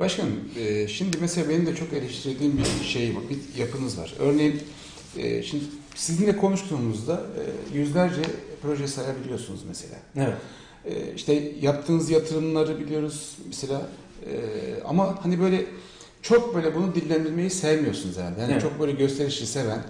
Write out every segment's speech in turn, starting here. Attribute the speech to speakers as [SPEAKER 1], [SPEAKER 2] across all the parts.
[SPEAKER 1] Başkanım, e, şimdi mesela benim de çok eleştirdiğim bir şey var, bir yapınız var. Örneğin, e, şimdi sizinle konuştuğumuzda e, yüzlerce proje sayabiliyorsunuz mesela.
[SPEAKER 2] Evet.
[SPEAKER 1] E, işte yaptığınız yatırımları biliyoruz mesela. E, ama hani böyle çok böyle bunu dillendirmeyi sevmiyorsunuz herhalde. Yani
[SPEAKER 2] Evet.
[SPEAKER 1] çok böyle gösterişi seven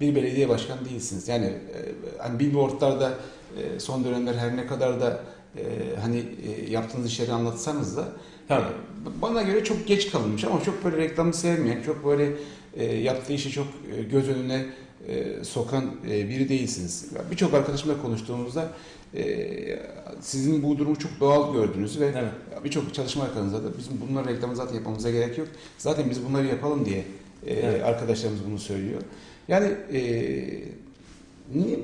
[SPEAKER 1] bir belediye başkanı değilsiniz. Yani e, hani billboardlarda e, son dönemler her ne kadar da e, hani e, yaptığınız işleri anlatsanız da
[SPEAKER 2] Tabii.
[SPEAKER 1] e, bana göre çok geç kalınmış ama çok böyle reklamı sevmeyen, çok böyle e, yaptığı işi çok e, göz önüne e, sokan e, biri değilsiniz. Birçok arkadaşımla konuştuğumuzda e, sizin bu durumu çok doğal gördüğünüzü ve
[SPEAKER 2] Evet.
[SPEAKER 1] birçok çalışma arkanızda da bizim bunların reklamını zaten yapmamıza gerek yok. Zaten biz bunları yapalım diye e,
[SPEAKER 2] Evet.
[SPEAKER 1] arkadaşlarımız bunu söylüyor. Yani e,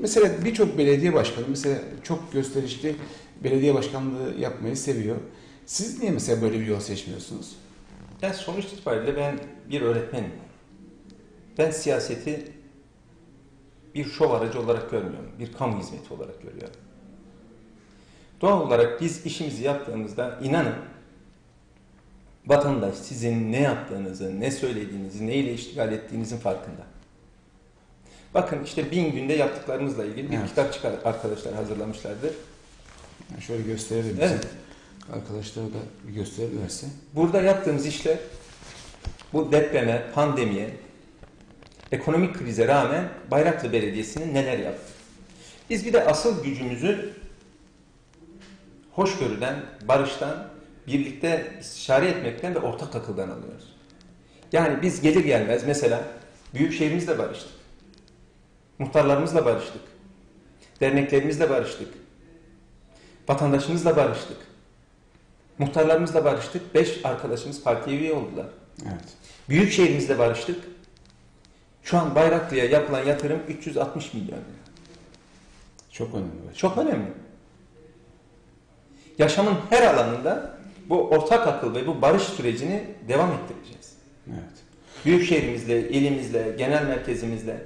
[SPEAKER 1] mesela birçok belediye başkanı mesela çok gösterişli belediye başkanlığı yapmayı seviyor. Siz niye mesela böyle bir yol seçmiyorsunuz?
[SPEAKER 2] Yani sonuç itibariyle ben bir öğretmenim. Ben siyaseti bir şov aracı olarak görmüyorum. Bir kamu hizmeti olarak görüyorum. Doğal olarak biz işimizi yaptığımızda inanın vatandaş sizin ne yaptığınızı, ne söylediğinizi, neyle iştigal ettiğinizin farkında. Bakın işte bin günde yaptıklarımızla ilgili bir
[SPEAKER 1] Evet.
[SPEAKER 2] kitap çıkar arkadaşlar hazırlamışlardı.
[SPEAKER 1] Yani şöyle gösterelim
[SPEAKER 2] Evet.
[SPEAKER 1] bizim arkadaşlara da bir gösterirlerse.
[SPEAKER 2] Burada yaptığımız işler bu depreme, pandemiye, ekonomik krize rağmen Bayraklı Belediyesi'nin neler yaptı? Biz bir de asıl gücümüzü hoşgörüden, barıştan, birlikte istişare etmekten ve ortak akıldan alıyoruz. Yani biz gelir gelmez mesela büyük şehrimizle barıştık. Muhtarlarımızla barıştık. Derneklerimizle barıştık. Vatandaşımızla barıştık. Muhtarlarımızla barıştık. Beş arkadaşımız partiye üye oldular.
[SPEAKER 1] Evet.
[SPEAKER 2] Büyük şehrimizle barıştık. Şu an Bayraklı'ya yapılan yatırım 360 milyon lira.
[SPEAKER 1] Çok önemli. başkanım.
[SPEAKER 2] Çok önemli. Yaşamın her alanında bu ortak akıl ve bu barış sürecini devam ettireceğiz.
[SPEAKER 1] Evet.
[SPEAKER 2] Büyük şehrimizle, ilimizle, genel merkezimizle,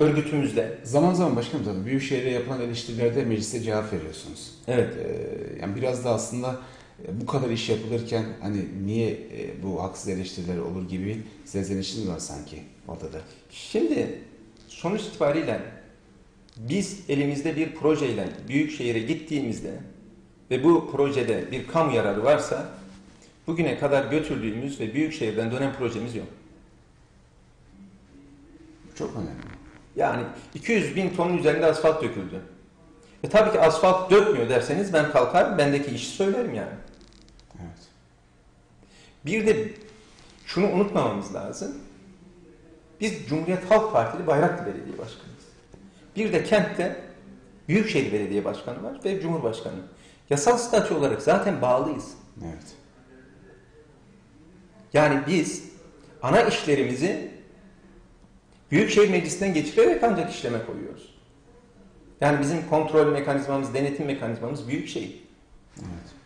[SPEAKER 2] örgütümüzle.
[SPEAKER 1] Zaman zaman başkanım tabii Büyükşehir'e yapılan eleştirilerde mecliste cevap veriyorsunuz.
[SPEAKER 2] Evet.
[SPEAKER 1] Ee, yani biraz da aslında e, bu kadar iş yapılırken hani niye e, bu haksız eleştiriler olur gibi serzenişiniz var sanki ortada.
[SPEAKER 2] Şimdi sonuç itibariyle biz elimizde bir projeyle büyük şehire gittiğimizde ve bu projede bir kamu yararı varsa bugüne kadar götürdüğümüz ve büyük şehirden dönen projemiz yok.
[SPEAKER 1] Çok önemli.
[SPEAKER 2] Yani 200 bin tonun üzerinde asfalt döküldü. E tabii ki asfalt dökmüyor derseniz ben kalkar bendeki işi söylerim yani.
[SPEAKER 1] Evet.
[SPEAKER 2] Bir de şunu unutmamamız lazım. Biz Cumhuriyet Halk Partili Bayraklı Belediye Başkanıyız. Bir de kentte Büyükşehir Belediye Başkanı var ve Cumhurbaşkanı. Yasal statü olarak zaten bağlıyız.
[SPEAKER 1] Evet.
[SPEAKER 2] Yani biz ana işlerimizi Büyükşehir Meclisi'nden geçirerek ancak işleme koyuyoruz. Yani bizim kontrol mekanizmamız, denetim mekanizmamız Büyükşehir.
[SPEAKER 1] Evet.